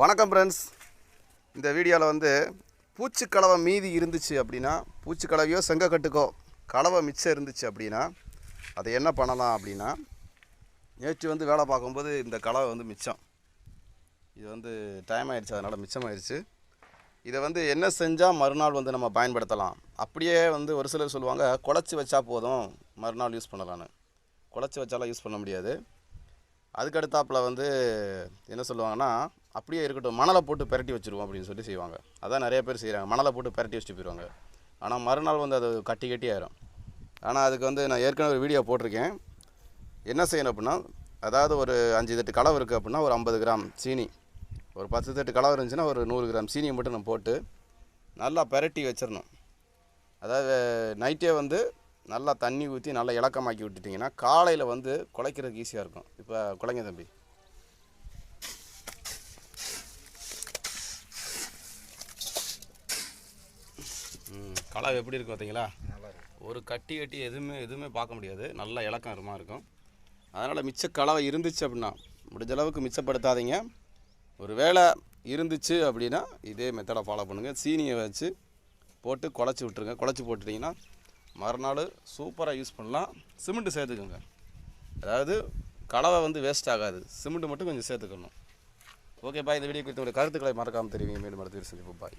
வணக்கம் ஃப்ரெண்ட்ஸ் இந்த வீடியோவில் வந்து பூச்சிக்கலவை மீதி இருந்துச்சு அப்படின்னா பூச்சிக்கலவையோ செங்கக்கட்டுக்கோ கலவை மிச்சம் இருந்துச்சு அப்படின்னா அதை என்ன பண்ணலாம் அப்படின்னா நேற்று வந்து வேலை பார்க்கும்போது இந்த கலவை வந்து மிச்சம். இது வந்து டைம் ஆயிடுச்சு அதனால் மிச்சமாயிருச்சு. இதை வந்து என்ன செஞ்சால் மறுநாள் வந்து நம்ம பயன்படுத்தலாம்? அப்படியே வந்து ஒரு சிலர் சொல்லுவாங்க குழச்சி வச்சா போதும் மறுநாள் யூஸ் பண்ணலான்னு குழச்சி வச்சாலாம் யூஸ் பண்ண முடியாது. அதுக்கு அடுத்தாப்புல வந்து என்ன சொல்லுவாங்கன்னா அப்படியே இருக்கட்டும் மணலை போட்டு பெரட்டி வச்சுருவோம் அப்படின்னு சொல்லி செய்வாங்க. அதான் நிறைய பேர் செய்கிறாங்க மணலை போட்டு பெரட்டி வச்சுட்டு போயிடுவாங்க ஆனால் மறுநாள் வந்து அது கட்டி கட்டி ஆயிரும். ஆனால் அதுக்கு வந்து நான் ஏற்கனவே ஒரு வீடியோ போட்டிருக்கேன். என்ன செய்யணும் அப்படின்னா அதாவது ஒரு அஞ்சு தட்டு கலவை இருக்குது அப்படின்னா ஒரு ஐம்பது கிராம் சீனி. ஒரு பத்து தட்டு கலவை இருந்துச்சுன்னா ஒரு நூறு கிராம் சீனியை மட்டும் நம்ம போட்டு நல்லா பெரட்டி வச்சிடணும் அதாவது நைட்டே வந்து நல்லா தண்ணி ஊற்றி நல்லா இலக்கமாக்கி விட்டுட்டிங்கன்னா காலையில் வந்து குலைக்கிறதுக்கு ஈஸியாக இருக்கும். இப்போ குலைங்க தம்பி. கலவை எப்படி இருக்கும் பார்த்தீங்களா? ஒரு கட்டி கட்டி எதுவுமே எதுவுமே பார்க்க முடியாது. நல்லா இலக்கமாக இருக்கும். அதனால் மிச்ச கலவை இருந்துச்சு அப்படின்னா முடிஞ்ச அளவுக்கு மிச்சப்படுத்தாதீங்க. ஒரு வேளை இருந்துச்சு அப்படின்னா இதே மெத்தடை ஃபாலோ பண்ணுங்கள் சீனியை வச்சு போட்டு குழச்சி விட்ருங்க குழச்சி போட்டுட்டிங்கன்னா மறுநாள் சூப்பராக யூஸ் பண்ணலாம். சிமெண்ட்டு சேர்த்துக்கோங்க. அதாவது கலவை வந்து வேஸ்ட் ஆகாது. சிமெண்ட்டு மட்டும் கொஞ்சம் சேர்த்துக்கணும். ஓகே பாய் இந்த வீடியோ குறித்து உங்களுடைய கருத்துக்களை மறக்காமல் தெரிவிங்க. மேலும் அடுத்த சந்திப்போம். பாய்